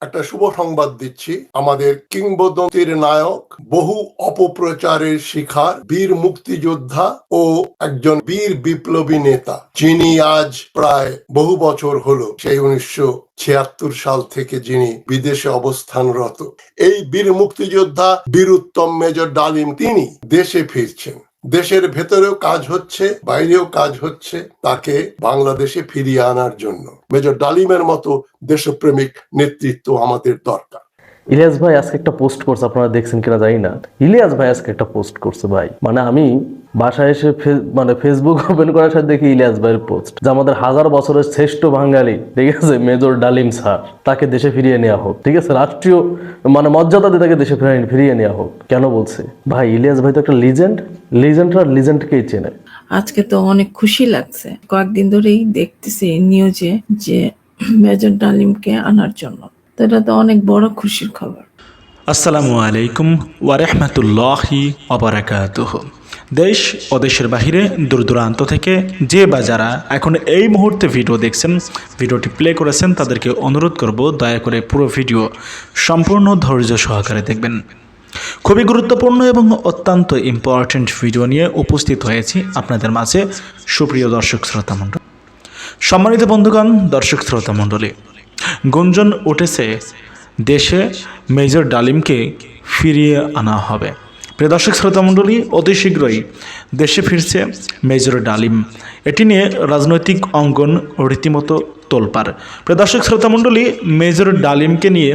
একটা শুভ সংবাদ দিচ্ছি। আমাদের কিংবদন্তির নায়ক, বহু অপপ্রচারের শিকার, বীর মুক্তিযোদ্ধা ও একজন বীর বিপ্লবী নেতা, যিনি আজ প্রায় বহু বছর হলো, সেই উনিশশো ছিয়াত্তর সাল থেকে যিনি বিদেশে অবস্থানরত। এই বীর মুক্তিযোদ্ধা বীরুত্তম মেজর ডালিম, তিনি দেশে ফিরছেন। দেশের ভেতরেও কাজ হচ্ছে, বাইরেও কাজ হচ্ছে তাকে বাংলাদেশে ফিরিয়ে আনার জন্য। মেজর ডালিমের মতো দেশপ্রেমিক নেতৃত্ব আমাদের দরকার। ইলিয়াস ভাই, আজকে একটা পোস্ট করছে, আপনারা দেখছেন কিনা জানি না। ইলিয়াস ভাই আজকে একটা পোস্ট করছে ভাই। মানে আমি বাসায় এসে মানে ফেসবুক ওপেন করার সাথে দেখি ইলিয়াস ভাইয়ের পোস্ট যে আমাদের হাজার বছরের শ্রেষ্ঠ বাঙালি ঠিক আছে? মেজর ডালিম স্যার তাকে দেশে ফিরিয়ে নেওয়া হোক ঠিক আছে? রাষ্ট্রীয় মানে মর্যাদা দিয়ে তাকে দেশে ফিরিয়ে ফিরিয়ে নেওয়া হোক কেন বলছে? ভাই ইলিয়াস ভাই তো একটা লিজেন্ড লিজেন্ডরা লিজেন্ডকেই চেনে? আজকে তো অনেক খুশি লাগছে। কয়েকদিন ধরেই দেখতেছি নিউজে যে মেজর ডালিমকে আনার জন্য। তো এটা তো অনেক বড় খুশির খবর। আসসালামু আলাইকুম ওয়ারহমতুল্লাহি অবরাকাতুহ দেশ ও দেশের বাহিরে দূর দূরান্ত থেকে যে বা যারা এখন এই মুহূর্তে ভিডিও দেখছেন ভিডিওটি প্লে করেছেন, তাদেরকে অনুরোধ করব দয়া করে পুরো ভিডিও সম্পূর্ণ ধৈর্য সহকারে দেখবেন। খুবই গুরুত্বপূর্ণ এবং অত্যন্ত ইম্পর্ট্যান্ট ভিডিও নিয়ে উপস্থিত হয়েছি আপনাদের মাঝে সুপ্রিয় দর্শক শ্রোতা মণ্ডল। সম্মানিত বন্ধুগণ, দর্শক শ্রোতা মণ্ডলী, গুঞ্জন উঠেছে, দেশে মেজর ডালিমকে ফিরিয়ে আনা হবে। প্রিয় দর্শক, শ্রোতা মণ্ডলী, অতি শীঘ্রই দেশে ফিরছে মেজর ডালিম। এটি নিয়ে রাজনৈতিক অঙ্গন রীতিমতো তোলপার প্রিয় দর্শক, শ্রোতা মণ্ডলী, মেজর ডালিমকে নিয়ে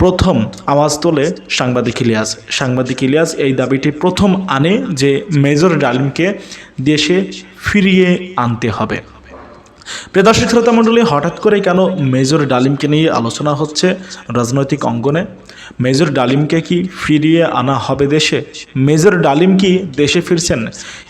প্রথম আওয়াজ তোলে সাংবাদিক ইলিয়াস। সাংবাদিক ইলিয়াস এই দাবিটি প্রথম আনে যে মেজর ডালিমকে দেশে ফিরিয়ে আনতে হবে। প্রিয় দর্শক, শ্রোতা মণ্ডলী, হঠাৎ করে কেন মেজর ডালিমকে নিয়ে আলোচনা হচ্ছে রাজনৈতিক অঙ্গনে? মেজর ডালিমকে কি ফিরিয়ে আনা হবে দেশে? মেজর ডালিম কি দেশে ফিরছেন?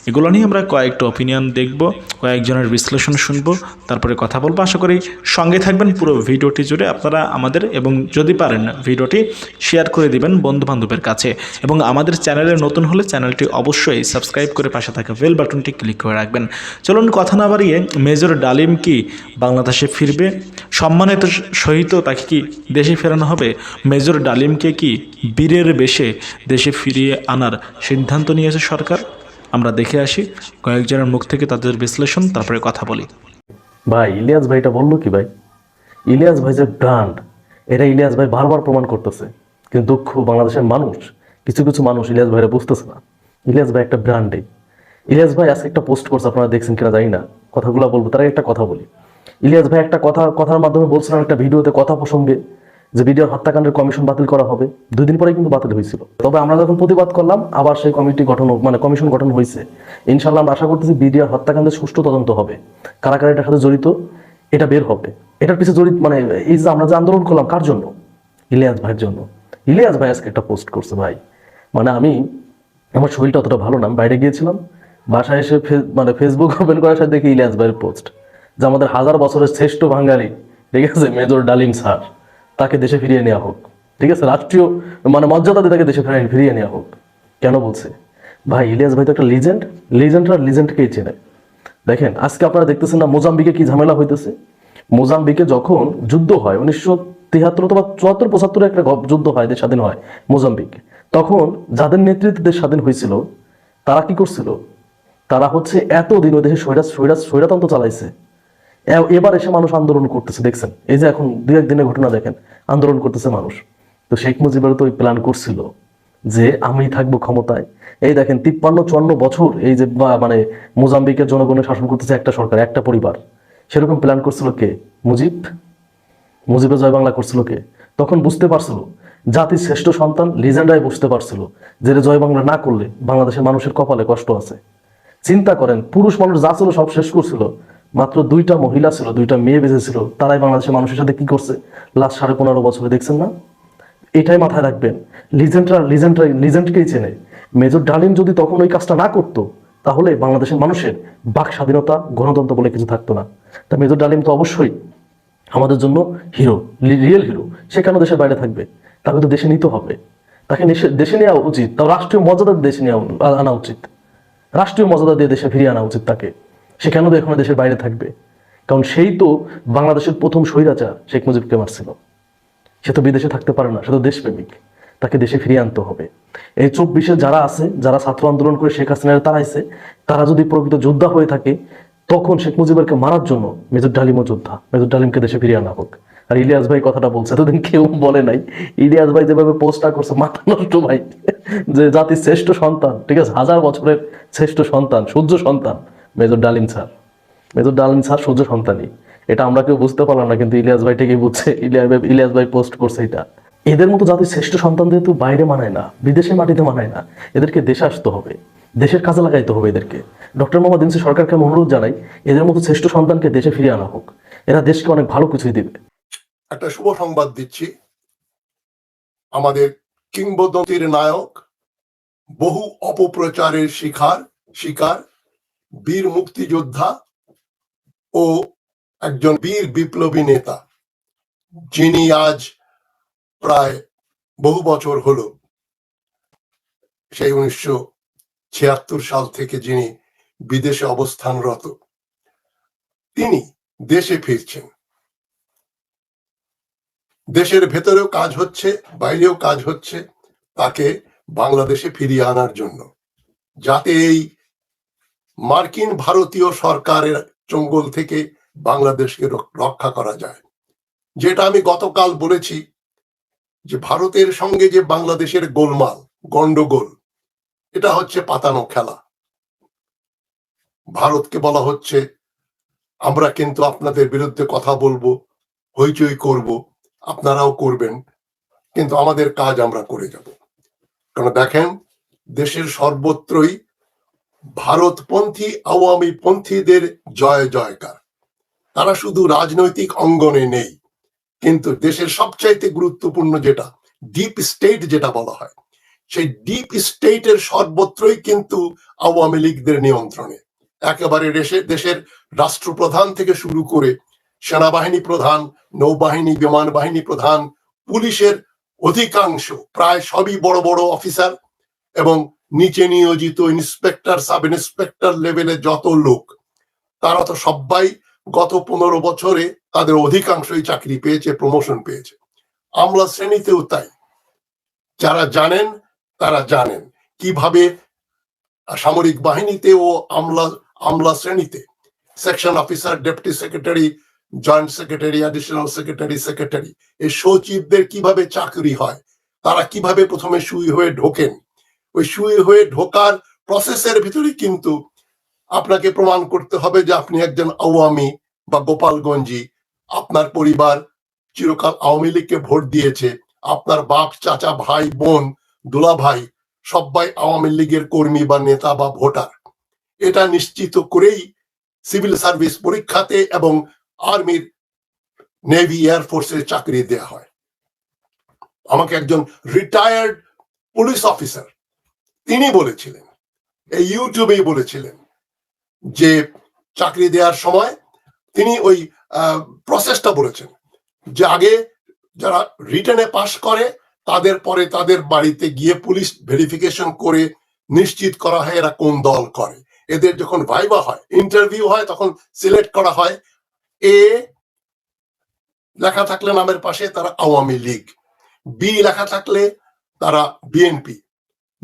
এগুলো নিয়ে আমরা কয়েকটা অপিনিয়ন দেখব, কয়েকজনের বিশ্লেষণ শুনব, তারপরে কথা বলব। আশা করি সঙ্গে থাকবেন পুরো ভিডিওটি জুড়ে আপনারা আমাদের এবং যদি পারেন ভিডিওটি শেয়ার করে দিবেন বন্ধু বান্ধবের কাছে। এবং আমাদের চ্যানেলে নতুন হলে চ্যানেলটি অবশ্যই সাবস্ক্রাইব করে পাশে থাকা বেল বাটনটি ক্লিক করে রাখবেন। চলুন কথা না বাড়িয়ে মেজর ডালিম কি বাংলাদেশে ফিরবে? সম্মানিত সহিত তাকে কি দেশে ফেরানো হবে? মেজর ডালিমকে কি বীরের বেশে দেশে ফিরিয়ে আনার সিদ্ধান্ত নিয়েছে সরকার? আমরা দেখে আসি। কয়েকজনের মুখ থেকে তাদের বিশ্লেষণ, তারপরে কথা বলি। ভাই, ইলিয়াস ভাইটা বলল কি ভাই? ইলিয়াস ভাই যে ব্র্যান্ড, এটা ইলিয়াস ভাই বারবার প্রমাণ করতেছে। কিন্তু দুঃখ, বাংলাদেশের মানুষ, কিছু কিছু মানুষ ইলিয়াস ভাইরা বুঝতেছে না। ইলিয়াস ভাই একটা ব্র্যান্ডে। ইলিয়াস ভাই আজকে একটা পোস্ট করছে, আপনারা দেখছেন কিনা জানি না। কথাগুলো বলব, তারা একটা কথা বলি। ইলিয়াস ভাই একটা কথা, কথার মাধ্যমে বলছিলাম একটা ভিডিওতে কথা প্রসঙ্গে। যে ভিডিওর হত্যাকাণ্ডের কমিশন বাতিল করা হবে, দুই দিন পরে কিন্তু বাতিল হয়েছিল। তবে আমরা যখন প্রতিবাদ করলাম, আবার সেই কমিটি গঠন মানে কমিশন গঠন হয়েছে। ইনশাল্লাহ আমরা আশা করতেছি বিডিআর হত্যাকাণ্ডের সুষ্ঠু তদন্ত হবে। কারা কারা এটার সাথে জড়িত, এটা বের হবে। এটার পিছনে জড়িত মানে এই যে আমরা যে আন্দোলন করলাম, কার জন্য? ইলিয়াস ভাইয়ের জন্য। ইলিয়াস ভাই আজকে একটা পোস্ট করছে ভাই। মানে আমি, আমার শরীরটা অতটা ভালো না বাইরে গিয়েছিলাম, বাসায় এসে মানে ফেসবুক ওপেন করার সাথে দেখি ইলিয়াস ভাইয়ের পোস্ট যে আমাদের হাজার বছরের শ্রেষ্ঠ বাঙালি, ঠিক আছে, মেজর ডালিম স্যার। তাকে দেশে ফিরিয়ে নেওয়া হোক। ঠিক আছে? রাষ্ট্রীয় মানে মর্যাদা দিয়ে তাকে দেশে ফিরিয়ে নেওয়া হোক। কেন বলছে? ভাই, ইলিয়াস ভাই তো একটা লিজেন্ড লিজেন্ডরা লিজেন্ডকেই চেনে। দেখেন, আজকে আপনারা দেখতেছেন না মোজাম্বিকে কি ঝামেলা হইতেছে? মোজাম্বিকে যখন যুদ্ধ হয়, উনিশশো তিয়াত্তর অথবা চুয়াত্তর, পঁচাত্তরে একটা যুদ্ধ হয়, দেশ স্বাধীন হয় মোজাম্বিক। তখন যাদের নেতৃত্বে দেশ স্বাধীন হয়েছিল, তারা কি করছিল? তারা হচ্ছে এতদিন ওই দেশে স্বৈরাজ স্বৈরাজ স্বৈরাতন্ত্র চালাইছে। এবার এসে মানুষ আন্দোলন করতেছে, দেখছেন? এই যে এখন দুই একদিনের ঘটনা দেখেন, আন্দোলন করতেছে মানুষ। তো শেখ মুজিবের তো ওই প্ল্যান করছিল যে আমি থাকব ক্ষমতায়। এই দেখেন, তিপ্পান্ন, চুয়ান্ন বছর এই যে মানে মোজাম্বিকের জনগণের শাসন করতেছে একটা সরকার, একটা পরিবার। সেরকম প্ল্যান করছিল কে? মুজিব? মুজিবে জয় বাংলা করছিল কে? তখন বুঝতে পারছিল, জাতির শ্রেষ্ঠ সন্তান লিজেন্ডাই বুঝতে পারছিল যে জয় বাংলা না করলে বাংলাদেশের মানুষের কপালে কষ্ট আছে। চিন্তা করেন, পুরুষ মানুষ যা ছিল সব শেষ করছিল মাত্র দুইটা মহিলা ছিল, দুইটা মেয়ে বেঁচেছিল তারাই বাংলাদেশের মানুষের সাথে কি করছে? লাস্ট সাড়ে পনেরো বছরে, দেখছেন না? এটাই মাথায় রাখবেন। লিজেন্ডরা লিজেন্ডরা, লিজেন্ডকেই চেনে। মেজর ডালিম যদি তখন ওই কাজটা না করতো, তাহলে বাংলাদেশের মানুষের বাক স্বাধীনতা, গণতন্ত্র বলে কিছু থাকতো না। তা মেজর ডালিম তো অবশ্যই আমাদের জন্য হিরো রিয়েল হিরো। সে কেন দেশের বাইরে থাকবে? তাকে তো দেশে নিতে হবে। তাকে দেশে- নেওয়া উচিত। তার রাষ্ট্রীয় মর্যাদা দেশে নেওয়া, আনা উচিত। রাষ্ট্রীয় মর্যাদা দিয়ে দেশে ফিরিয়ে আনা উচিত তাকে। সে কেন এখনও দেশের বাইরে থাকবে। কারণ সেই তো বাংলাদেশের প্রথম স্বৈরাচার শেখ মুজিবকে মারছিল। সে তো বিদেশে থাকতে পারে না, সে তো দেশপ্রেমিক। তাকে দেশে ফিরিয়ে আনতে হবে। এই চব্বিশে যারা আছে, যারা ছাত্র আন্দোলন করে শেখ হাসিনার তাড়াইছে, তারা যদি প্রকৃত যোদ্ধা হয়ে থাকে, তখন শেখ মুজিবুরকে মারার জন্য মেজর ডালিমও যোদ্ধা। মেজর ডালিমকে দেশে ফিরিয়ে আনা হোক। আর ইলিয়াস ভাই কথাটা বলছে, এতদিন কেউ বলে নাই। ইলিয়াস ভাই যেভাবে পোস্টটা করছে, মাথা নষ্ট ভাই। যে জাতির শ্রেষ্ঠ সন্তান, ঠিক আছে? হাজার বছরের শ্রেষ্ঠ সন্তান, সূর্য সন্তান। Major Dalim sir. Major Dalim sir সূর্য সন্তানই। এটা আমরা কেউ বুঝতে পারলাম না, কিন্তু ইলিয়াস ভাই ঠিকই বুঝছে। ইলিয়াস ভাই ইলিয়াস ভাই পোস্ট করছে এটা। এদের মতো জাতির শ্রেষ্ঠ সন্তান যেহেতু বাইরে মানায় না বিদেশে মাটিতে মানায় না, এদেরকে দেশে আসতে হবে। দেশের কাজে লাগাইতে হবে এদেরকে। ডক্টর মোহাম্মদ ইনসি সরকারকে আমি অনুরোধ জানাই, এদের মতো শ্রেষ্ঠ সন্তানকে দেশে ফিরিয়ে আনা হোক। এরা দেশকে অনেক ভালো কিছুই দিবে। একটা শুভ সংবাদ দিচ্ছি। আমাদের কিংবদন্তির নায়ক বহু অপপ্রচারের শিকার শিকার বীর মুক্তিযোদ্ধা ও একজন বীর বিপ্লবী নেতা, যিনি আজ প্রায় বহু বছর হলো সেই উনিশশো ছিয়াত্তর সাল থেকে যিনি বিদেশে অবস্থানরত, তিনি দেশে ফিরছেন। দেশের ভেতরেও কাজ হচ্ছে, বাইরেও কাজ হচ্ছে তাকে বাংলাদেশে ফিরিয়ে আনার জন্য। যাতে এই মার্কিন ভারতীয় সরকারের চঙ্গল থেকে বাংলাদেশকে রক- রক্ষা করা যায়। যেটা আমি গতকাল বলেছি যে ভারতের সঙ্গে যে বাংলাদেশের গোলমাল, গন্ডগোল, এটা হচ্ছে পাতানো খেলা। ভারতকে বলা হচ্ছে, আমরা কিন্তু আপনাদের বিরুদ্ধে কথা বলব, হইচই করব, আপনারাও করবেন, কিন্তু আমাদের কাজ আমরা করে যাব। কারণ দেখেন, দেশের সর্বত্রই ভারতপন্থী আওয়ামী পন্থীদের জয় জয়কার। তারা শুধু রাজনৈতিক অঙ্গনে নেই, কিন্তু দেশের সবচাইতে গুরুত্বপূর্ণ যেটা ডিপ স্টেট যেটা বলা হয়, সেই ডিপ স্টেটের সর্বত্রই কিন্তু আওয়ামী লীগদের নিয়ন্ত্রণে। একেবারে দেশের দেশের রাষ্ট্রপ্রধান থেকে শুরু করে সেনাবাহিনী প্রধান, নৌবাহিনী, বিমান বাহিনী প্রধান, পুলিশের অধিকাংশ, প্রায় সবই বড় বড় অফিসার এবং নিচে নিয়োজিত ইন্সপেক্টর সাব ইন্সপেক্টর লেভেলে যত লোক, তারা তো সবাই গত পনেরো বছরে তাদের অধিকাংশই চাকরি পেয়েছে প্রমোশন পেয়েছে। আমলা শ্রেণীতেও তাই। যারা জানেন, তারা জানেন কীভাবে সামরিক বাহিনীতে ও আমলা আমলা শ্রেণীতে section officer deputy secretary joint secretary additional secretary secretary এই সচিবদের কীভাবে চাকরি হয়, তারা কীভাবে প্রথমে সুই হয়ে ঢোকেন ওই শুয়ে হয়ে ঢোকার প্রসেসের ভিতরে কিন্তু আপনাকে প্রমাণ করতে হবে যে আপনি একজন আওয়ামী বা গোপালগঞ্জি। আপনার পরিবার চিরকাল আওয়ামী লীগকে ভোট দিয়েছে। আপনার বাপ, চাচা, ভাই, বোন দুলা ভাই সবাই আওয়ামী লীগের কর্মী বা নেতা বা ভোটার। এটা নিশ্চিত করেই সিভিল সার্ভিস পরীক্ষাতে এবং আর্মির নেভি এয়ারফোর্সের চাকরি দেয়া হয়। আমাকে একজন রিটায়ার্ড পুলিশ অফিসার তিনি বলেছিলেন, এই ইউটিউবেই বলেছিলেন যে চাকরি দেওয়ার সময় তিনি ওই প্রসেসটা বলেছেন যে আগে যারা রিটার্নে পাশ করে, তাদের পরে তাদের বাড়িতে গিয়ে পুলিশ ভেরিফিকেশন করে নিশ্চিত করা হয় এরা কোন দল করে। এদের যখন ভাইবা হয় ইন্টারভিউ হয়, তখন সিলেক্ট করা হয়। এ লেখা থাকলে নামের পাশে তারা আওয়ামী লীগ, বি লেখা থাকলে তারা বিএনপি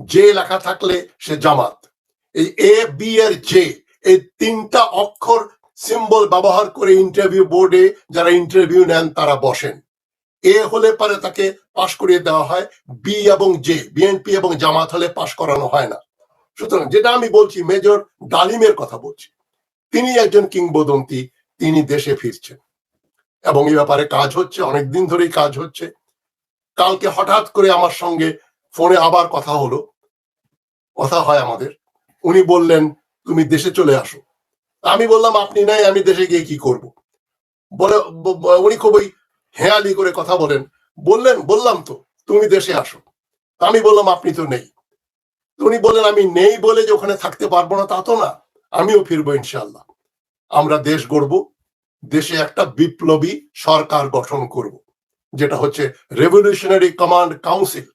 জে লেখা থাকলে সে জামাত। এই এ বি এর জে এই তিনটা অক্ষর সিম্বল ব্যবহার করে ইন্টারভিউ বোর্ডে যারা ইন্টারভিউ নেন তারা বসেন। এ হলে পরে তাকে পাশ করিয়ে দেওয়া হয় বি এবং জে বিএনপি এবং জামাত হলে পাশ করানো হয় না। সুতরাং যেটা আমি বলছি, মেজর ডালিমের কথা বলছি। তিনি একজন কিংবদন্তি, তিনি দেশে ফিরছেন। এবং এই ব্যাপারে কাজ হচ্ছে, অনেকদিন ধরেই কাজ হচ্ছে। কালকে হঠাৎ করে আমার সঙ্গে ফোনে আবার কথা হলো। কথা হয় আমাদের। উনি বললেন, তুমি দেশে চলে আসো। আমি বললাম, আপনি নাই, আমি দেশে গিয়ে কি করব? বলে উনি খুবই হেয়ালি করে কথা বলেন। বললেন, বললাম তো, তুমি দেশে আসো। আমি বললাম, আপনি তো নেই। উনি বললেন, আমি নেই বলে যে ওখানে থাকতে পারব না, তা তো না। আমিও ফিরবো ইনশাল্লাহ আমরা দেশ গড়ব, দেশে একটা বিপ্লবী সরকার গঠন করব, যেটা হচ্ছে রেভলিউশনারি কমান্ড কাউন্সিল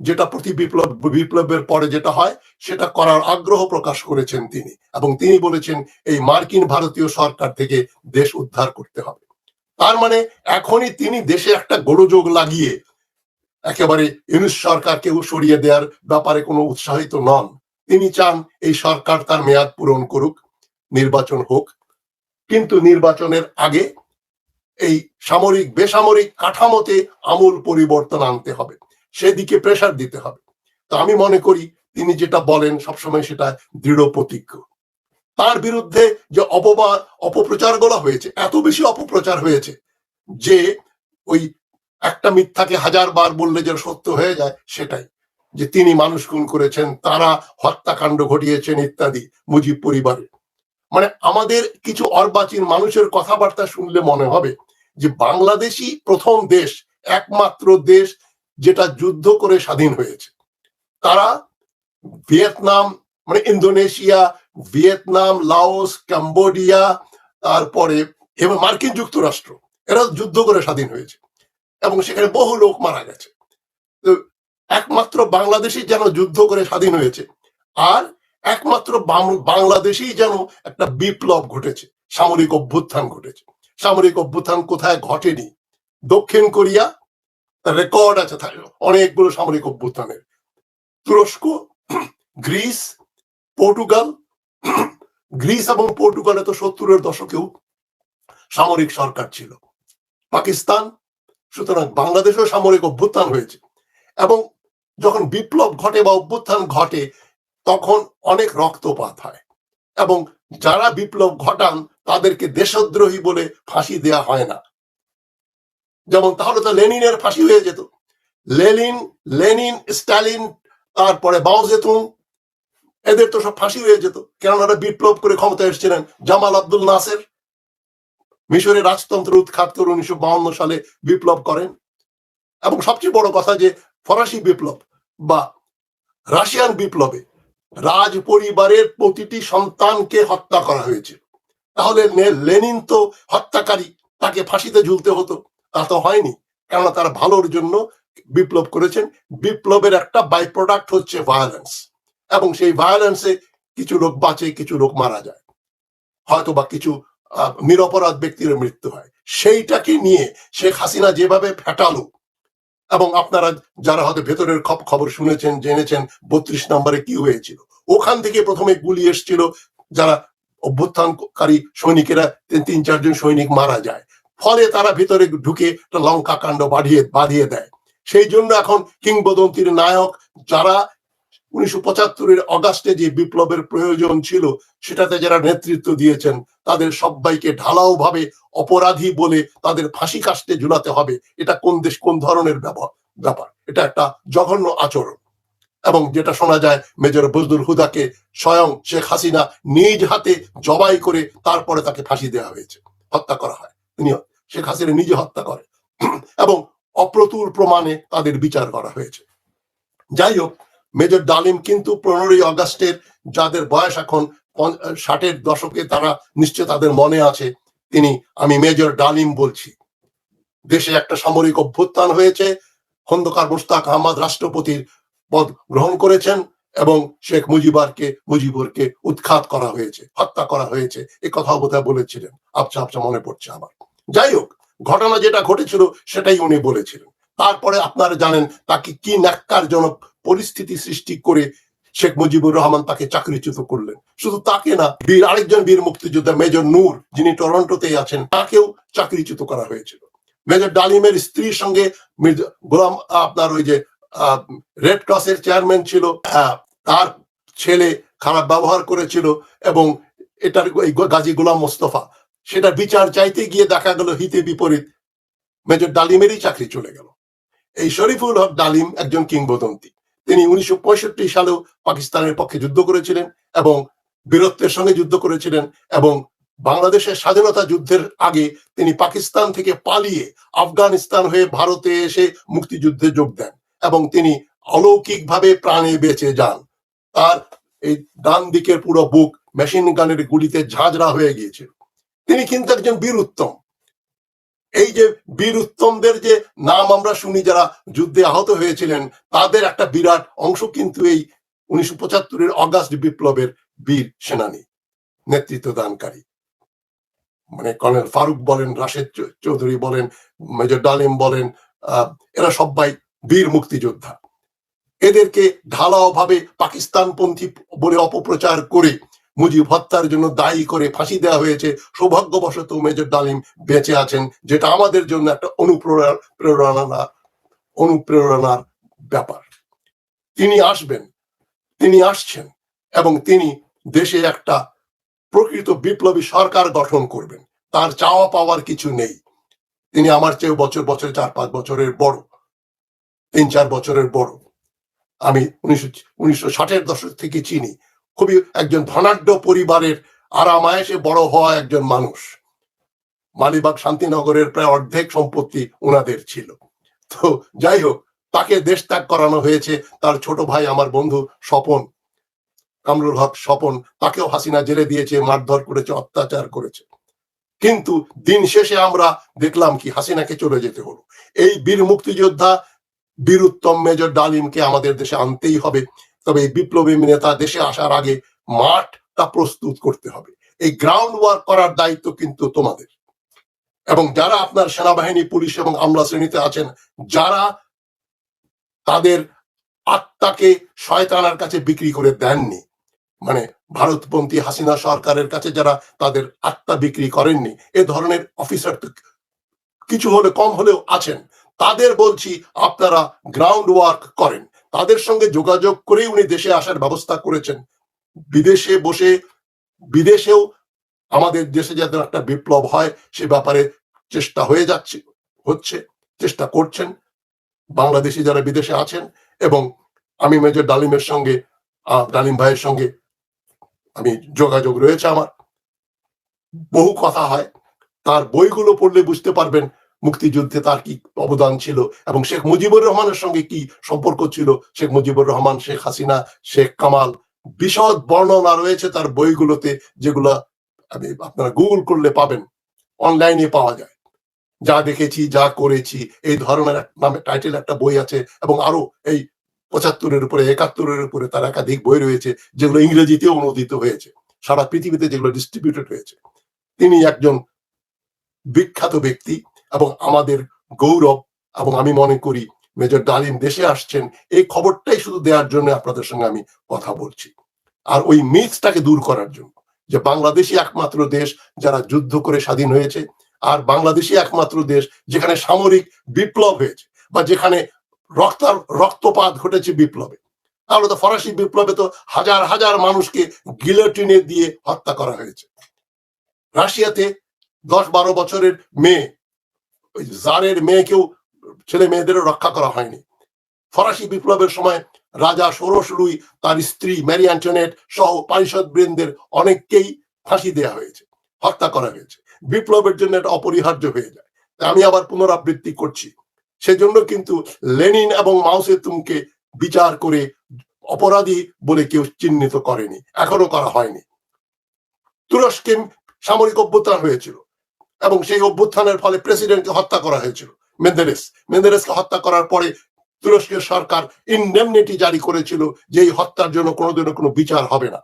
যেটা প্রতি বিপ্লব, বিপ্লবের পরে যেটা হয়, সেটা করার আগ্রহ প্রকাশ করেছেন তিনি। এবং তিনি বলেছেন, এই মার্কিন ভারতীয় সরকার থেকে দেশ উদ্ধার করতে হবে। তার মানে এখনই তিনি দেশে একটা গোলযোগ লাগিয়ে একেবারে ইউনুস সরকারকে সরিয়ে দেওয়ার ব্যাপারে কোনো উৎসাহিত নন। তিনি চান, এই সরকার তার মেয়াদ পূরণ করুক, নির্বাচন হোক। কিন্তু নির্বাচনের আগে এই সামরিক, বেসামরিক কাঠামোতে আমূল পরিবর্তন আনতে হবে। সেদিকে প্রেসার দিতে হবে। তো আমি মনে করি তিনি যেটা বলেন সবসময় সেটা দৃঢ় প্রতিজ্ঞ তার বিরুদ্ধে যে অপবাদ অপপ্রচারগুলো হয়েছে, এত বেশি অপপ্রচার হয়েছে যে ওই একটা মিথ্যাকে হাজার বার বললে যে সত্য হয়ে যায় সেটাই। যে তিনি মানুষ খুন করেছেন, তারা হত্যাকাণ্ড ঘটিয়েছেন ইত্যাদি মুজিব পরিবারে মানে আমাদের কিছু অর্বাচীন মানুষের কথাবার্তা শুনলে মনে হবে যে বাংলাদেশই প্রথম দেশ, একমাত্র দেশ যেটা যুদ্ধ করে স্বাধীন হয়েছে। তারা ভিয়েতনাম মানে ইন্দোনেশিয়া, ভিয়েতনাম, লাওস, কম্বোডিয়া, তারপরে এবং মার্কিন যুক্তরাষ্ট্র, এরা যুদ্ধ করে স্বাধীন হয়েছে এবং সেখানে বহু লোক মারা গেছে। একমাত্র বাংলাদেশই যেন যুদ্ধ করে স্বাধীন হয়েছে আর একমাত্র বাংলাদেশেই যেন একটা বিপ্লব ঘটেছে, সামরিক অভ্যুত্থান ঘটেছে। সামরিক অভ্যুত্থান কোথায় ঘটেনি? দক্ষিণ কোরিয়া রেকর্ড আছে অনেকগুলো সামরিক অভ্যুত্থানের। তুরস্ক, গ্রিস, পর্তুগাল, গ্রিস এবং পর্তুগালে তো সত্তরের দশকেও সামরিক সরকার ছিল। পাকিস্তান, সুতরাং বাংলাদেশেও সামরিক অভ্যুত্থান হয়েছে। এবং যখন বিপ্লব ঘটে বা অভ্যুত্থান ঘটে, তখন অনেক রক্তপাত হয়। এবং যারা বিপ্লব ঘটান, তাদেরকে দেশদ্রোহী বলে ফাঁসি দেয়া হয় না। যেমন তাহলে তো লেনিনের ফাঁসি হয়ে যেত। লেনিন লেনিন স্টালিন তারপরে বাউজেতুন এদের তো সব ফাঁসি হয়ে যেত। কেননা বিপ্লব করে ক্ষমতা এসেছিলেন জামাল আব্দুল নাসের। মিশরের রাজতন্ত্র উৎখাত করে উনিশশো বাউন্ন সালে বিপ্লব করেন। এবং সবচেয়ে বড় কথা যে ফরাসি বিপ্লব বা রাশিয়ান বিপ্লবে রাজ পরিবারের প্রতিটি সন্তানকে হত্যা করা হয়েছে। তাহলে লেনিন তো হত্যাকারী, তাকে ফাঁসিতে ঝুলতে হতো। তা তো হয়নি। কেননা তারা ভালোর জন্য বিপ্লব করেছেন। বিপ্লবের একটা বাই প্রোডাক্ট হচ্ছে ভায়োলেন্স এবং সেই ভায়োলেন্সে কিছু লোক বাঁচে, কিছু লোক মারা যায়। হয়তো বা কিছু নিরপরাধ ব্যক্তির মৃত্যু হয়। সেইটাকে নিয়ে শেখ হাসিনা যেভাবে ফেটালো, এবং আপনারা যারা হয়তো ভেতরের খব- খবর শুনেছেন, জেনেছেন, বত্রিশ নম্বরে কি হয়েছিল? ওখান থেকে প্রথমে গুলি এসেছিল, যারা অভ্যুত্থানকারী সৈনিকেরা তিন, চারজন সৈনিক মারা যায়। ফলে তারা ভিতরে ঢুকে একটা লঙ্কা কাণ্ড বাড়িয়ে বাঁধিয়ে দেয়। সেই জন্য এখন কিংবদন্তির নায়ক যারা উনিশশো পঁচাত্তরের অগাস্টে যে বিপ্লবের প্রয়োজন ছিল, সেটাতে যারা নেতৃত্ব দিয়েছেন, তাদের সবাইকে ঢালাও ভাবে অপরাধী বলে তাদের ফাঁসি কাস্টে ঝুলাতে হবে। এটা কোন দেশ, কোন ধরনের ব্যাপার? এটা একটা জঘন্য আচরণ। এবং যেটা শোনা যায়, মেজর বজদুল হুদাকে স্বয়ং শেখ হাসিনা নিজ হাতে জবাই করে তারপরে তাকে ফাঁসি দেওয়া হয়েছে, হত্যা করা হয়। তিনি শেখ হাসিনা নিজে হত্যা করে এবং অপ্রতুল প্রমাণে তাদের বিচার করা হয়েছে। যাই হোক, মেজর ডালিম কিন্তু পনেরোই অগাস্টের যাদের বয়স এখন ষাটের দশকে তারা নিশ্চয় তাদের মনে আছে, তিনি, আমি মেজর ডালিম বলছি। দেশে একটা সামরিক অভ্যুত্থান হয়েছে, খন্দকার মুস্তাক আহমদ রাষ্ট্রপতির পদ গ্রহণ করেছেন এবং শেখ মুজিবারকে মুজিবুরকে উৎখাত করা হয়েছে, হত্যা করা হয়েছে। এ কথা বোধহয় বলেছিলেন। আবছা আবছা মনে পড়ছে আমার। যাই হোক, ঘটনা যেটা ঘটেছিল সেটাই উনি বলেছিলেন। তারপরে আপনারা জানেন তাকে কি ন্যাক্কারজনক পরিস্থিতি সৃষ্টি করে শেখ মুজিবুর রহমান তাকে চাকরিচ্যুত করলেন। শুধু তাকে না, বীর, আরেকজন বীর মুক্তিযোদ্ধা মেজর নূর, যিনি টরন্টোতেই আছেন, তাকেও চাকরিচ্যুত করা হয়েছিল। মেজর ডালিমের স্ত্রীর সঙ্গে গোলাম, আপনার ওই যে রেড ক্রসের চেয়ারম্যান ছিল তার ছেলে খারাপ ব্যবহার করেছিল এবং এটার গাজী গোলাম মোস্তফা সেটা বিচার চাইতে গিয়ে দেখা গেল হিতে বিপরীত। মেজর ডালিমেরই চাকরি চলে গেল। এই শরীফুল হক ডালিম একজন কিংবদন্তি। তিনি উনিশশো পঁয়ষট্টি সালেও পাকিস্তানের পক্ষে যুদ্ধ করেছিলেন এবং বীরত্বের সঙ্গে যুদ্ধ করেছিলেন এবং বাংলাদেশের স্বাধীনতা যুদ্ধের আগে তিনি পাকিস্তান থেকে পালিয়ে আফগানিস্তান হয়ে ভারতে এসে মুক্তিযুদ্ধে যোগ দেন এবং তিনি অলৌকিকভাবে প্রাণে বেঁচে যান। তার এই ডান দিকের পুরো বুক মেশিন গানের গুলিতে ঝাঁঝরা হয়ে গিয়েছিল। তিনি কিন্তু একজন বীর উত্তম। এই যে বীর উত্তমদের যে নাম আমরা শুনি, যারা যুদ্ধে আহত হয়েছিলেন, তাদের একটা বিরাট অংশ কিন্তু এই উনিশশো পঁচাত্তরের অগাস্ট বিপ্লবের বীর সেনানী, নেতৃত্ব দানকারী। মানে কর্নেল ফারুক বলেন, রাশেদ চৌধুরী বলেন, মেজর ডালিম বলেন এরা সবাই বীর মুক্তিযোদ্ধা। এদেরকে ঢালাওভাবে পাকিস্তানপন্থী বলে অপপ্রচার করে মুজিব হত্যার জন্য দায়ী করে ফাঁসি দেওয়া হয়েছে। সৌভাগ্যবশত মেজর ডালিম বেঁচে আছেন, যেটা আমাদের জন্য একটা অনুপ্রেরণা প্রেরণা, অনুপ্রেরণার ব্যাপার। তিনি আসবেন, তিনি আসছেন এবং তিনি দেশে একটা প্রকৃত বিপ্লবী সরকার গঠন করবেন। তার চাওয়া পাওয়ার কিছু নেই। তিনি আমার চেয়ে বছর বছর চার, পাঁচ বছরের বড়। তিন, চার বছরের বড়। আমি উনিশশো উনিশশো ষাটের দশক থেকে চিনি। খুবই একজন ধনাঢ্য পরিবারের আরামায়েশে বড় হওয়া একজন মানুষ। মালিবাগ শান্তিনগরের প্রায় অর্ধেক সম্পত্তি ওনাদের ছিল। তো যাই হোক, তাকে দেশ ত্যাগ করানো হয়েছে তার ছোট ভাই আমার বন্ধু স্বপন। কামরুল হক স্বপন, তাকেও হাসিনা জেলে দিয়েছে, মারধর করেছে, অত্যাচার করেছে। কিন্তু দিন শেষে আমরা দেখলাম কি, হাসিনাকে চলে যেতে হলো। এই বীর মুক্তিযোদ্ধা বীরুত্তম মেজর ডালিমকে আমাদের দেশে আনতেই হবে। তবে এই বিপ্লবী নেতা দেশে আসার আগে মাঠটা প্রস্তুত করতে হবে। এই গ্রাউন্ড ওয়ার্ক করার দায়িত্ব কিন্তু তোমাদের। এবং যারা আপনার সেনাবাহিনী, পুলিশ এবং আমলা শ্রেণীতে আছেন, যারা তাদের আত্মাকে শয়তানার কাছে বিক্রি করে দেননি মানে ভারতপন্থী হাসিনা সরকারের কাছে যারা তাদের আত্মা বিক্রি করেননি, এ ধরনের অফিসার কিছু হলে কম হলেও আছেন। তাদের বলছি, আপনারা গ্রাউন্ড ওয়ার্ক করেন। তাদের সঙ্গে যোগাযোগ করেই উনি দেশে আসার ব্যবস্থা করেছেন। বিদেশে বসে, বিদেশেও আমাদের দেশে যাতে একটা বিপ্লব হয়, সে ব্যাপারে চেষ্টা হয়ে যাচ্ছে, হচ্ছে, চেষ্টা করছেন। বাংলাদেশি যারা বিদেশে আছেন এবং আমি মেজর ডালিমের সঙ্গে ডালিম ভাইয়ের সঙ্গে আমি যোগাযোগ রয়েছে আমার। বহু কথা হয়, তার বইগুলো পড়লে বুঝতে পারবেন মুক্তিযুদ্ধে তার কি অবদান ছিল? এবং শেখ মুজিবুর রহমানের সঙ্গে কি সম্পর্ক ছিল? শেখ মুজিবুর রহমান, শেখ হাসিনা, শেখ কামাল, বিশদ বর্ণনা রয়েছে তার বইগুলোতে, যেগুলো আমি আপনারা গুগল করলে পাবেন। অনলাইনে পাওয়া যায়। যা দেখেছি, যা করেছি, এই ধরনের নামে টাইটেল একটা বই আছে এবং আরও এই পঁচাত্তরের উপরে, একাত্তরের উপরে তার একাধিক বই রয়েছে, যেগুলো ইংরেজিতে অনুদিত হয়েছে। সারা পৃথিবীতে যেগুলো ডিস্ট্রিবিউটেড হয়েছে। তিনি একজন বিখ্যাত ব্যক্তি। এবং আমাদের গৌরব এবং আমি মনে করি মেজর ডালিম দেশে আসছেন, এই খবরটাই শুধু দেওয়ার জন্য আপনাদের সঙ্গে আমি কথা বলছি। আর ওই মিথটাকে দূর করার জন্য, যে বাংলাদেশই একমাত্র দেশ যারা যুদ্ধ করে স্বাধীন হয়েছে, আর বাংলাদেশই একমাত্র দেশ যেখানে সামরিক বিপ্লব হয়েছে, বা যেখানে রক্তার রক্তপাত ঘটেছে বিপ্লবে। তাহলে তো ফরাসি বিপ্লবে তো হাজার হাজার মানুষকে গিলোটিনে দিয়ে হত্যা করা হয়েছে। রাশিয়াতে দশ বারো বছরের মেয়ে জারের মেয়েকেও ছেলে মেয়েদেরও রক্ষা করা হয়নি। ফরাসি বিপ্লবের সময় রাজা ষোড়শ লুই তার স্ত্রী ম্যারি অ্যান্টনেট সহ পারিষদ বৃন্দের অনেককেই ফাঁসি দেওয়া হয়েছে, হত্যা করা হয়েছে। বিপ্লবের জন্য এটা অপরিহার্য হয়ে যায়। আমি আবার পুনরাবৃত্তি করছি। সেজন্য কিন্তু লেনিন এবং মাউসে তুমকে বিচার করে অপরাধী বলে কেউ চিহ্নিত করেনি, এখনও করা হয়নি। তুরস্কে সামরিক অভ্যুত্থান হয়েছিল। এবং সেই অভ্যুত্থানের ফলে প্রেসিডেন্টকে হত্যা করা হয়েছিল। মেন্দেরেস। মেন্দেরেসকে হত্যা করার পরে তুরস্কের সরকার ইনডেমনিটি জারি করেছিল যে এই হত্যার জন্য কোনোদিনও কোনো বিচার হবে না।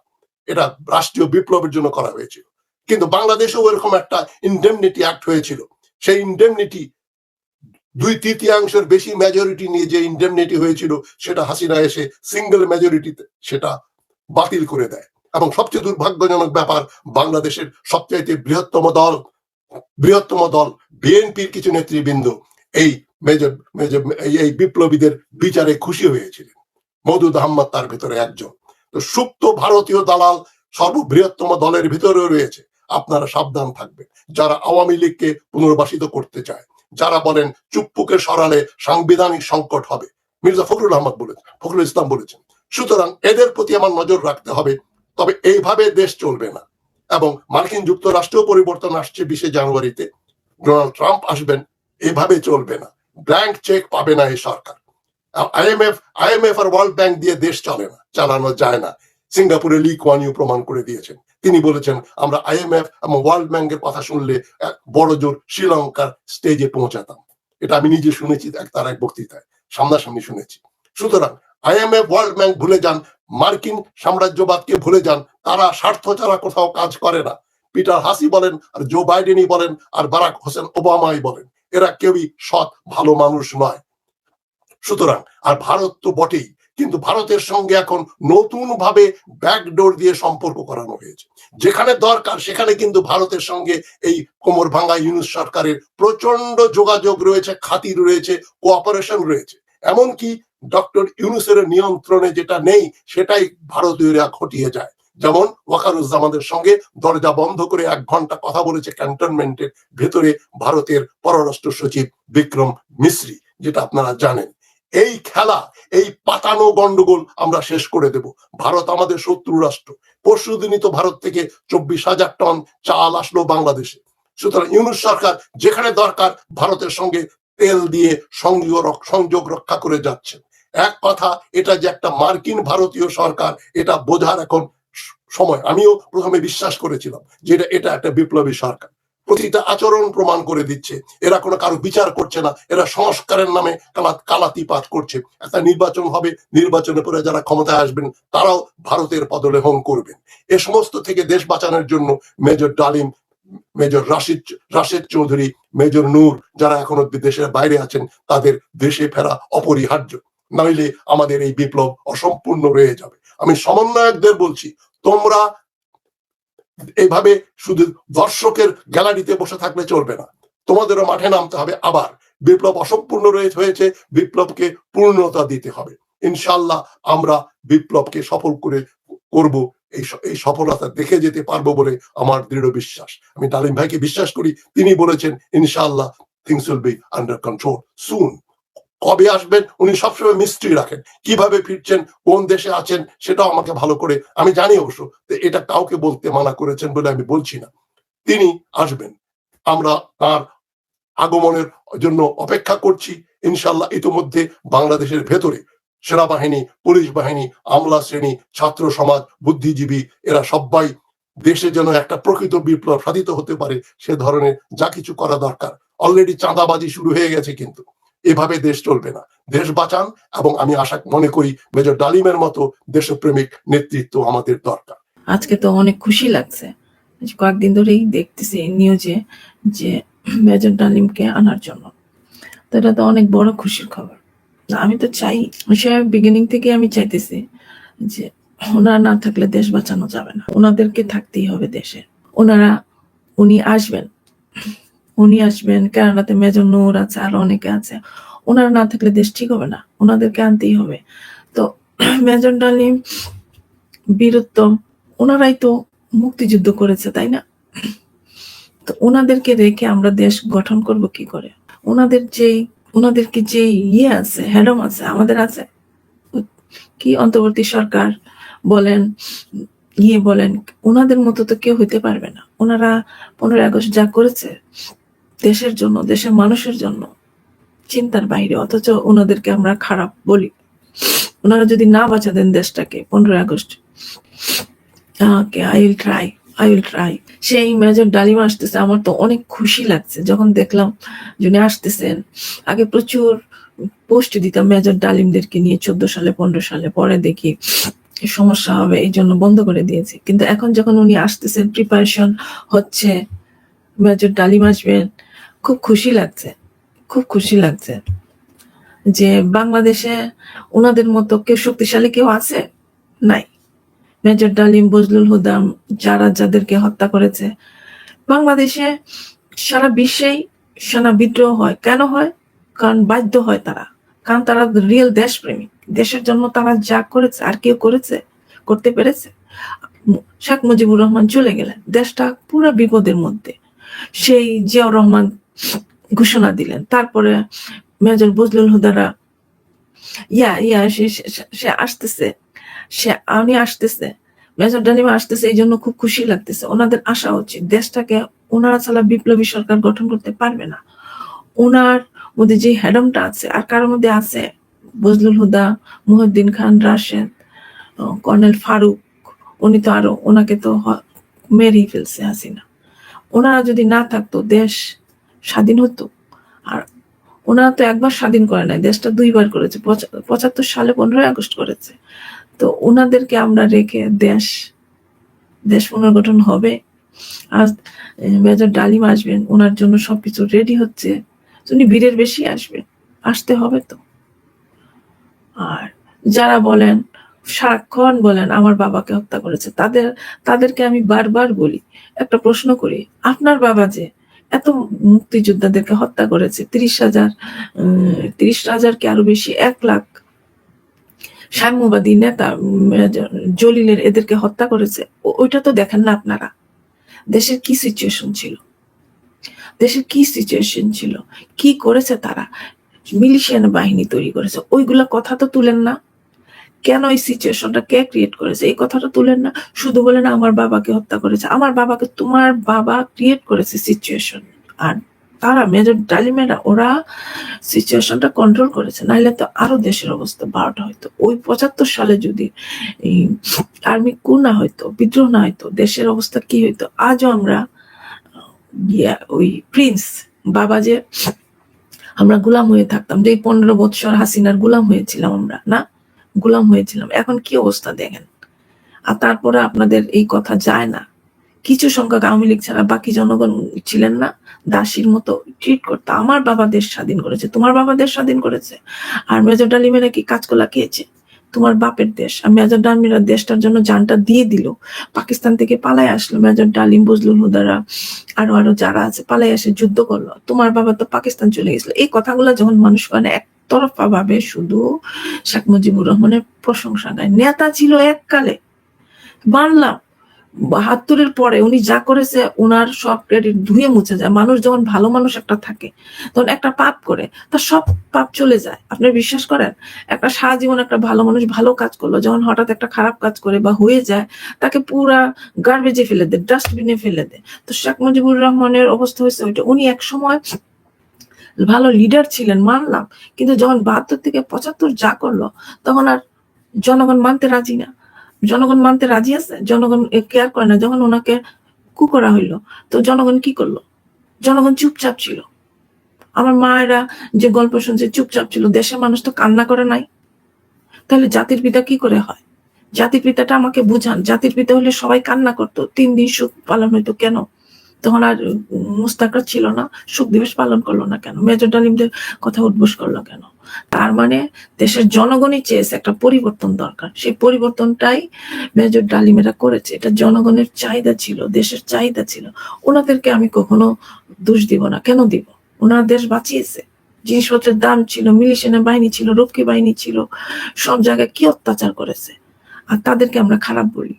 এটা রাষ্ট্রীয় বিপ্লবের জন্য করা হয়েছিল। কিন্তু বাংলাদেশেও এরকম একটা ইনডেমনিটি অ্যাক্ট হয়েছিল। সেই ইনডেমনিটি দুই তৃতীয়াংশের বেশি মেজরিটি নিয়ে যে ইন্ডেমনিটি হয়েছিল, সেটা হাসিনা এসে সিঙ্গেল মেজরিটিতে সেটা বাতিল করে দেয়। এবং সবচেয়ে দুর্ভাগ্যজনক ব্যাপার, বাংলাদেশের সবচাইতে বৃহত্তম দল বৃহত্তম দল, বিএনপির কিছু নেতৃবৃন্দ এই মেজর মেজর, এই বিপ্লবীদের বিচারে খুশি হয়েছিলেন। মধুদ আহমদ তার ভিতরে একজন। তো সুপ্ত ভারতীয় দালাল সর্ববৃহত্তম দলের ভিতরেও রয়েছে। আপনারা সাবধান থাকবেন। যারা আওয়ামী লীগকে পুনর্বাসিত করতে চায়, যারা বলেন চুপ্পুকে সরালে সাংবিধানিক সংকট হবে। মির্জা ফখরুল আহমদ বলেছেন, ফখরুল ইসলাম বলেছেন, সুতরাং এদের প্রতি আমার নজর রাখতে হবে, তবে এইভাবে দেশ চলবে না। এবং মার্কিন যুক্তরাষ্ট্রেও পরিবর্তন আসছে বিশে জানুয়ারিতে। ডোনাল্ড ট্রাম্প আসবেন, এভাবে চলবে না। ব্ল্যাঙ্ক চেক পাবে না এই সরকার। আইএমএফ আইএমএফ আর ওয়ার্ল্ড ব্যাংক দিয়ে দেশ চলে না, চালানো যায় না। সিঙ্গাপুরে লি কোয়ান ইউ প্রমাণ করে দিয়েছেন। তিনি বলেছেন, আমরা আইএমএফ এবং ওয়ার্ল্ড ব্যাংকের কথা শুনলে বড় জোর শ্রীলঙ্কার স্টেজে পৌঁছাতাম। এটা আমি নিজে শুনেছি তার এক বক্তৃতায়। সামনাসামনি শুনেছি। সুতরাং আইএমএফ, ওয়ার্ল্ড ব্যাংক ভুলে যান মার্কিন সাম্রাজ্যবাদকে ভুলে যান, তারা স্বার্থ ছাড়া কোথাও কাজ করে না। পিটার হাসি বলেন, আর জো বাইডেনই বলেন, আর বারাক হোসেন ওবামাই বলেন। এরা কেউই সৎ, ভালো মানুষ নয়। সুতরাং, আর ভারত তো বটেই, কিন্তু ভারতের সঙ্গে এখন নতুন ভাবে ব্যাকডোর দিয়ে সম্পর্ক করানো হয়েছে। যেখানে দরকার, সেখানে কিন্তু ভারতের সঙ্গে এই কোমর ভাঙ্গা ইউনুস সরকারের প্রচণ্ড যোগাযোগ রয়েছে, খাতির রয়েছে কোঅপারেশন রয়েছে। এমনকি ডক্টর ইউনুসের নিয়ন্ত্রণে যেটা নেই, সেটাই ভারতীয়রা ঘটিয়ে যায়। যেমন ওয়াকারুজ্জামানের সঙ্গে দরজা বন্ধ করে এক ঘণ্টা কথা বলেছে ক্যান্টনমেন্টের ভেতরে ভারতের পররাষ্ট্র সচিব বিক্রম মিশ্রি, যেটা আপনারা জানেন। এই খেলা, এই পাতানো গন্ডগোল আমরা শেষ করে দেব। ভারত আমাদের শত্রু রাষ্ট্র। পরশু দিনই তো ভারত থেকে চব্বিশ হাজার টন চাল আসলো বাংলাদেশে। সুতরাং ইউনুস সরকার যেখানে দরকার ভারতের সঙ্গে তেল দিয়ে সংযোগ সংযোগ রক্ষা করে যাচ্ছে এক কথা, এটা যে একটা মার্কিন ভারতীয় সরকার, এটা বোঝার এখন সময়। আমিও প্রথমে বিশ্বাস করেছিলাম যে এটা একটা বিপ্লবী সরকার। প্রতিটা আচরণ প্রমাণ করে দিচ্ছে। এরা কোনো কারও বিচার করছে না। এরা সংস্কারের নামে কালা, কালাতিপাত করছে। একটা নির্বাচন হবে, নির্বাচনের পরে যারা ক্ষমতায় আসবেন, তারাও ভারতের পদলেহন করবেন। এ সমস্ত থেকে দেশ বাঁচানোর জন্য major Dalim, major Rashid, Rashed Chowdhury, major Noor, যারা এখনও দেশের বাইরে আছেন, তাদের দেশে ফেরা অপরিহার্য। নইলে আমাদের এই বিপ্লব অসম্পূর্ণ রয়ে যাবে। আমি সমন্বয়কদের বলছি, তোমরা এইভাবে শুধু দর্শকের গ্যালারিতে বসে থাকলে চলবে না। তোমাদেরও মাঠে নামতে হবে আবার। বিপ্লব অসম্পূর্ণ রয়ে হয়েছে, বিপ্লবকে পূর্ণতা দিতে হবে। ইনশাল্লাহ আমরা বিপ্লবকে সফল করে করব, এই এই সফলতা দেখে যেতে পারব বলে আমার দৃঢ় বিশ্বাস। আমি ডালিম ভাইকে বিশ্বাস করি, তিনি বলেছেন ইনশাল্লাহ things will be under control soon কবে আসবেন? উনি সবসময় মিস্ট্রি রাখেন। কীভাবে ফিরছেন? কোন দেশে আছেন? সেটাও আমাকে ভালো করে, আমি জানি অবশ্য এটা কাউকে বলতে মানা করেছেন বলে আমি বলছি না। তিনি আসবেন। আমরা তার আগমনের জন্য অপেক্ষা করছি। ইনশাল্লাহ ইতিমধ্যে বাংলাদেশের ভেতরে সেনাবাহিনী, পুলিশ বাহিনী, আমলা শ্রেণি, ছাত্র সমাজ, বুদ্ধিজীবী, এরা সবাই দেশে যেন একটা প্রকৃত বিপ্লব সাধিত হতে পারে, সে ধরনের যা কিছু করা দরকার। অলরেডি চাঁদাবাজি শুরু হয়ে গেছে কিন্তু। এভাবে দেশ চলবে না। দেশ বাঁচান এবং আমি আশা মনে করি মেজর ডালিমের মতো দেশপ্রেমিক নেতৃত্ব আমাদের দরকার। আজকে তো অনেক খুশি লাগছে। কয়েকদিন ধরেই দেখতেছি নিউজে যে মেজর ডালিমকে আনার জন্য। তো এটা তো অনেক বড় খুশির খবর। আমি তো চাই, সে বিগিনিং থেকে আমি চাইতেছি যে ওনারা না থাকলে দেশ বাঁচানো যাবে না। ওনাদেরকে থাকতেই হবে দেশে। ওনারা, উনি আসবেন। উনি আসবেন কানাডাতে মেজর নূর আছে, আর অনেকে আছে। ওনারা না থাকলে দেশ ঠিক হবে না, ওনাদেরকে আনতেই হবে। তো মেজর ডালিম বীরত্তম, ওনারাই তো মুক্তিযুদ্ধ করেছে, তাই না? তো ওনাদেরকে রেখে আমরা দেশ গঠন করব কি করে? ওনাদের যেই ওনাদেরকে যে ইয়ে আছে, হ্যাডম আছে, আমাদের আছে? কি অন্তর্বর্তী সরকার বলেন ইয়ে বলেন, ওনাদের মতো তো কেউ হইতে পারবে না। ওনারা পনেরোই আগস্ট যা করেছে দেশের জন্য, দেশের মানুষের জন্য চিন্তার বাইরে। অথচ ওনাদেরকে আমরা খারাপ বলি। ওনারা যদি না বাঁচাতেন দেশটাকে, পনেরোই August okay I will try I will try সেই মেজর ডালিমা আসতেছে, আমার তো অনেক খুশি লাগছে। যখন দেখলাম যিনি আসতেছেন, আগে প্রচুর পোস্ট দিতাম মেজর ডালিমদেরকে নিয়ে, চোদ্দ সালে, পনেরো সালে, পরে দেখি সমস্যা হবে, এই জন্য বন্ধ করে দিয়েছি। কিন্তু এখন যখন উনি আসতেছেন প্রিপারেশন হচ্ছে মেজর ডালিম আসবেন খুব খুশি লাগছে, খুব খুশি লাগছে যে বাংলাদেশে ওনাদের মতো কেউ শক্তিশালী কেউ আছে? নাই। মেজর ডালিম, বজলুল হুদাম, যারা যাদেরকে হত্যা করেছে, বাংলাদেশে সারা বিশ্বেই সেনা বিদ্রোহ হয়। কেন হয়? কারণ বাধ্য হয় তারা। কারণ তারা রিয়েল দেশপ্রেমিক। দেশের জন্য তারা যা করেছে, আর কেউ করেছে, করতে পেরেছে, শেখ মুজিবুর রহমান চলে গেলেন। দেশটা পুরো বিপদের মধ্যে। সেই জিয়াউর রহমান ঘোষণা দিলেন। তারপরে মেজর বজলুল হুদারা, ইয়া ইয়া, সে আসতেছে। সে উনি আসতেছে। মেজর ডালিমা আসতেছে, এই জন্য খুব খুশি লাগতেছে। ওনাদের আসা উচিত। দেশটাকে ওনারা ছাড়া বিপ্লবী সরকার গঠন করতে পারবে না। ওনার মধ্যে যে হ্যাডমটা আছে, আর কারোর মধ্যে আছে বজলুল হুদা মুহদ্দিন খান, রাশেদ কর্নেল ফারুক, উনি তো আরও, ওনাকে তো মেরেই ফেলছে হাসিনা। ওনারা যদি না থাকতো, দেশ স্বাধীন হতো। আর ওনারা তো একবার স্বাধীন করে নাই, দেশটা দুইবার করেছে, পঁচা- পঁচাত্তর সালে পনেরোই আগস্ট করেছে। তো ওনাদেরকে আমরা রেখে দেশ দেশ পুনর্গঠন হবে। আর মেজর ডালিম আসবেন, ওনার জন্য সবকিছু রেডি হচ্ছে। উনি বীরের বেশি আসবেন, আসতে হবে তো। আর যারা বলেন, সারাক্ষণ বলেন, আমার বাবাকে হত্যা করেছে, তাদের, তাদেরকে আমি বারবার বলি, একটা প্রশ্ন করি, আপনার বাবা যে এত মুক্তিযোদ্ধাদেরকে হত্যা করেছে, তিরিশ হাজার তিরিশ হাজার কি আরও বেশি, এক লাখ সাম্যবাদী নেতা জলিলের এদেরকে হত্যা করেছে। ওইটা তো দেখেন না আপনারা। দেশের কি সিচুয়েশন ছিল? দেশের কি সিচুয়েশন ছিল? কি করেছে তারা? মিলিশিয়ান বাহিনী তৈরি করেছে। ওইগুলা কথা তো তুলেন না। কেন এই সিচুয়েশনটা কে ক্রিয়েট করেছে? এই কথাটা তুলেন না। শুধু বলেন আমার বাবাকে হত্যা করেছে। আমার বাবাকে তোমার বাবা ক্রিয়েট করেছে সিচুয়েশন আর তারা মেজর ডালিমেরা ওরা সিচুয়েশনটা কন্ট্রোল করেছে। নাহলে তো আরও দেশের অবস্থা বারোটা হয়তো ওই পঁচাত্তর সালে যদি এই আর্মি কু না হয়তো বিদ্রোহ না হয়তো দেশের অবস্থা কি হইতো? আজও আমরা ওই প্রিন্স বাবা যে আমরা গোলাম হয়ে থাকতাম। যে পনেরো বৎসর হাসিনার গোলাম হয়েছিলাম আমরা, না? গোলাম হয়েছিলাম। এখন কি অবস্থা দেখেন? আর তারপরে আপনাদের এই কথা যায় না। কিছু সংখ্যক আওয়ামী লীগ ছাড়া বাকি জনগণ ছিলেন না। দাসীর মতো ট্রিট করতো। আমার বাবা দেশ স্বাধীন করেছে, তোমার বাবা দেশ স্বাধীন করেছে। আর মেজর ডালিমেরা নাকি কাজকলা খেয়েছে। তোমার বাপের দেশ। আর মেজর ডালমিরা দেশটার জন্য জানটা দিয়ে দিল। পাকিস্তান থেকে পালায় আসলো মেজর ডালিম, বজলুল হুদারা, আরও আরও যারা আছে, পালাই আসে যুদ্ধ করল। তোমার বাবা তো পাকিস্তান চলে গেছিল। এই কথাগুলো যখন মানুষ মানে একতরফা ভাবে শুধু শেখ মুজিবুর রহমানের প্রশংসা গায় নেতা ছিল এককালে। মানলাম, বাহাত্তরের পরে উনি যা করেছে ওনার সব ক্রেডিট ধুয়ে মুছে যায়। মানুষ যখন ভালো মানুষ একটা থাকে, তখন একটা পাপ করে তার সব পাপ চলে যায়। আপনি বিশ্বাস করেন? একটা সারা জীবন একটা ভালো মানুষ ভালো কাজ করল, যখন হঠাৎ একটা খারাপ কাজ করে বা হয়ে যায়, তাকে পুরা গার্বেজে ফেলে দেয় ডাস্টবিনে ফেলে দেয়। তো শেখ মুজিবুর রহমানের অবস্থা হয়েছে ওইটা। উনি এক সময় ভালো লিডার ছিলেন, মানলাম। কিন্তু যখন বাহাত্তর থেকে পঁচাত্তর যা করল, তখন আর জনগণ মানতে রাজি না। জনগণ মানতে রাজি আছে, জনগণ কেয়ার করে না। যখন ওনাকে কু করা হইল, তো জনগণ কি করল? জনগণ চুপচাপ ছিল। আমার মায়েরা যে গল্প শুনছে, চুপচাপ ছিল। দেশের মানুষ তো কান্না করে নাই। তাহলে জাতির পিতা কি করে হয়? জাতির পিতাটা আমাকে বুঝান। জাতির পিতা হলে সবাই কান্না করতো। তিন দিন সুখ পালন হইতো কেন? তখন আর মুস্তাকরা ছিল না, সুখ দিবস পালন করল না কেন? মেজর ডালিমদের কথা উদ্বোস করল কেন? তার মানে দেশের জনগণই চেয়েছে একটা পরিবর্তন দরকার। সেই পরিবর্তনটাই মেজর ডালিমেরা করেছে। এটা জনগণের চাহিদা ছিল, দেশের চাহিদা ছিল। ওনাদেরকে আমি কখনো দোষ দিব না। কেন দিব? ওনার দেশ বাঁচিয়েছে। জিনিসপত্রের দাম ছিল মিলিশিয়ানা বাহিনী ছিল, রক্ষী বাহিনী ছিল, সব জায়গায় কি অত্যাচার করেছে? আর তাদেরকে আমরা খারাপ বলি।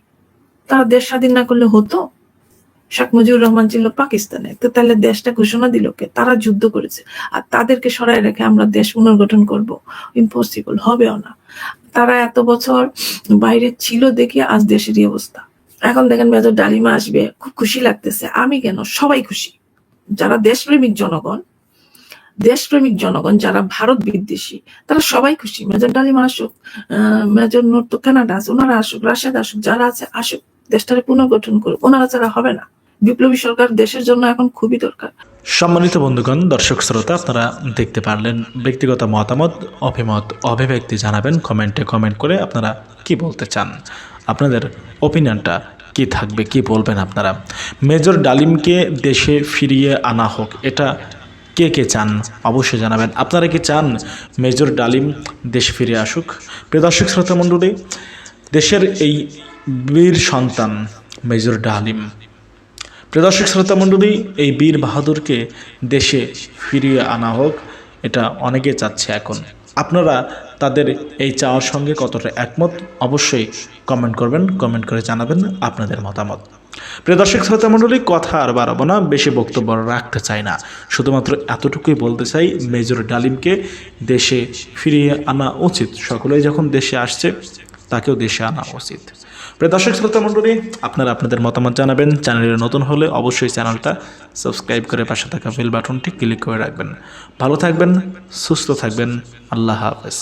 তারা দেশ স্বাধীন না করলে হতো? শেখ মুজিবুর রহমান ছিল পাকিস্তানে। তো তাহলে দেশটা ঘোষণা দিল কে? তারা যুদ্ধ করেছে। আর তাদেরকে সরাই রেখে আমরা দেশ পুনর্গঠন করব। ইম্পসিবল হবেও না। তারা এত বছর বাইরে ছিল দেখে আজ দেশেরই অবস্থা। এখন দেখেন মেজর ডালিমা আসবে, খুব খুশি লাগতেছে। আমি কেন? সবাই খুশি। যারা দেশপ্রেমিক জনগণ দেশপ্রেমিক জনগণ, যারা ভারত বিদ্বেষী, তারা সবাই খুশি। মেজর ডালিমা আসুক মেজর নোট তো কানাডা আছে ওনারা আসুক রাশিয়াতে আসুক, যারা আছে, আসুক। দেশটারে পুনর্গঠন করুক। ওনারা ছাড়া হবে না। বিপ্লবী সরকার দেশের জন্য এখন খুবই দরকার। সম্মানিত বন্ধুগণ, দর্শক শ্রোতা, আপনারা দেখতে পারলেন ব্যক্তিগত মতামত, অভিমত, অভিব্যক্তি জানাবেন, কমেন্টে কমেন্ট করে আপনারা কি বলতে চান, আপনাদের ওপিনিয়নটা কি থাকবে, কি বলবেন আপনারা। মেজর ডালিমকে দেশে ফিরিয়ে আনা হোক, এটা কে কে চান, অবশ্যই জানাবেন। আপনারা কি চান মেজর ডালিম দেশ ফিরে আসুক? প্রিয় দর্শক শ্রোতা মণ্ডলী, দেশের এই বীর সন্তান মেজর ডালিম প্রিয় দর্শক, শ্রোতা মণ্ডলী, এই বীর বাহাদুরকে দেশে ফিরিয়ে আনা হোক, এটা অনেকে চাচ্ছে এখন। আপনারা তাদের এই চাওয়ার সঙ্গে কতটা একমত, অবশ্যই কমেন্ট করবেন কমেন্ট করে জানাবেন আপনাদের মতামত। প্রিয় দর্শক, শ্রোতা মণ্ডলী, কথা আর বাড়াবো না, বেশি বক্তব্য রাখতে চাই না। শুধুমাত্র এতটুকুই বলতে চাই, মেজর ডালিমকে দেশে ফিরিয়ে আনা উচিত। সকলেই যখন দেশে আসছে, তাকেও দেশে আনা উচিত। প্রিয় দর্শক শ্রোতা মণ্ডলী, আপনারা আপনাদের মতামত জানাবেন। চ্যানেলে নতুন হলে অবশ্যই চ্যানেলটা সাবস্ক্রাইব করে পাশে থাকা বেল বাটনটি ক্লিক করে রাখবেন। ভালো থাকবেন, সুস্থ থাকবেন। আল্লাহ হাফেজ।